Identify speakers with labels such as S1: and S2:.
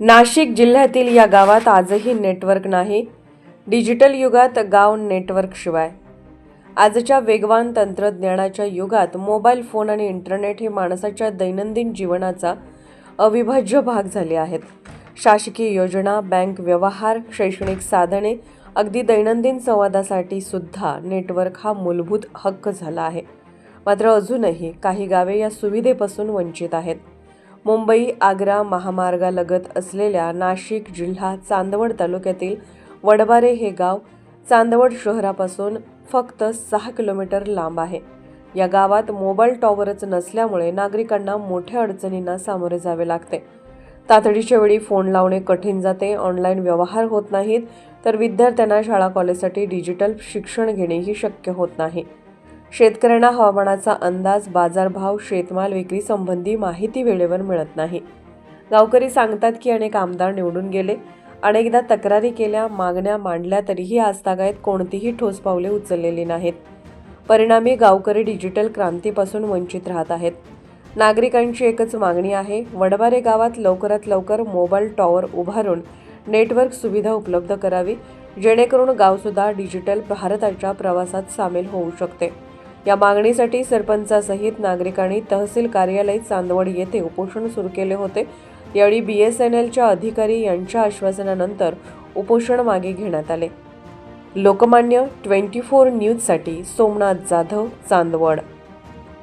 S1: नाशिक जिल्ह्यातील या गावात आजही नेटवर्क नाही. डिजिटल युगात गाव नेटवर्कशिवाय आजच्या वेगवान तंत्रज्ञानाच्या युगात मोबाईल फोन आणि इंटरनेट हे माणसाच्या दैनंदिन जीवनाचा अविभाज्य भाग झाले आहेत. शासकीय योजना बँक व्यवहार शैक्षणिक साधने अगदी दैनंदिन संवादासाठी सुद्धा नेटवर्क हा मूलभूत हक्क झाला आहे. मात्र अजूनही काही गावे या सुविधेपासून वंचित आहेत. मुंबई आग्रा महामार्गालगत असलेल्या नाशिक जिल्हा चांदवड तालुक्यातील वडबारे हे गाव चांदवड शहरापासून फक्त सहा किलोमीटर लांब आहे. या गावात मोबाईल टॉवरच नसल्यामुळे नागरिकांना मोठ्या अडचणींना सामोरे जावे लागते. तातडीच्या वेळी फोन लावणे कठीण जाते ऑनलाईन व्यवहार होत नाहीत तर विद्यार्थ्यांना शाळा कॉलेजसाठी डिजिटल शिक्षण घेणेही शक्य होत नाही. शेतकऱ्यांना हवामानाचा अंदाज बाजारभाव शेतमाल विक्री संबंधी माहिती वेळेवर मिळत नाही. गावकरी सांगतात की अनेक आमदार निवडून गेले. अनेकदा तक्रारी केल्या मागण्या मांडल्या तरीही आजतागायत कोणतीही ठोस पावले उचललेली नाहीत. परिणामी गावकरी डिजिटल क्रांतीपासून वंचित राहत आहेत. नागरिकांची एकच मागणी आहे वडबारे गावात लवकरात लवकर मोबाईल टॉवर उभारून नेटवर्क सुविधा उपलब्ध करावी जेणेकरून गावसुद्धा डिजिटल भारताच्या प्रवासात सामील होऊ शकते. या मागणीसाठी सरपंचासहित नागरिकांनी तहसील कार्यालय चांदवड येथे उपोषण सुरू केले होते. यावेळी बी एस एन एलच्या अधिकारी यांच्या आश्वासनानंतर उपोषण मागे घेण्यात आले. लोकमान्य ट्वेंटी फोर न्यूजसाठी सोमनाथ जाधव चांदवड.